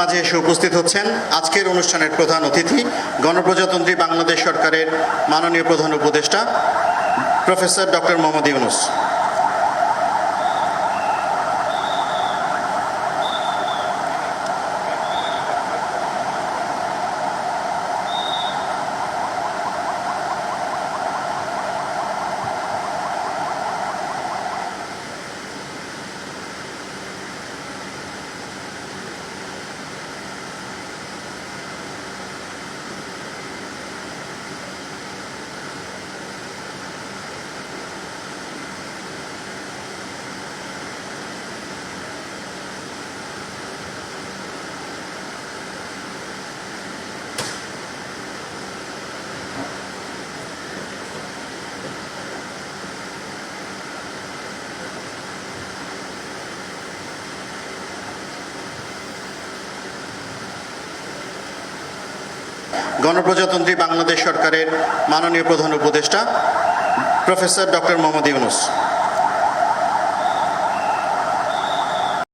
মাঝে এসে উপস্থিত হচ্ছেন আজকের অনুষ্ঠানের প্রধান অতিথি, গণপ্রজাতন্ত্রী বাংলাদেশ সরকারের মাননীয় প্রধান উপদেষ্টা, প্রফেসর ডক্টর মোহাম্মদ ইউনুস। গণপ্রজাতন্ত্রী বাংলাদেশ সরকারের মাননীয় প্রধান উপদেষ্টা প্রফেসর ডক্টর মোহাম্মদ ইউনুস।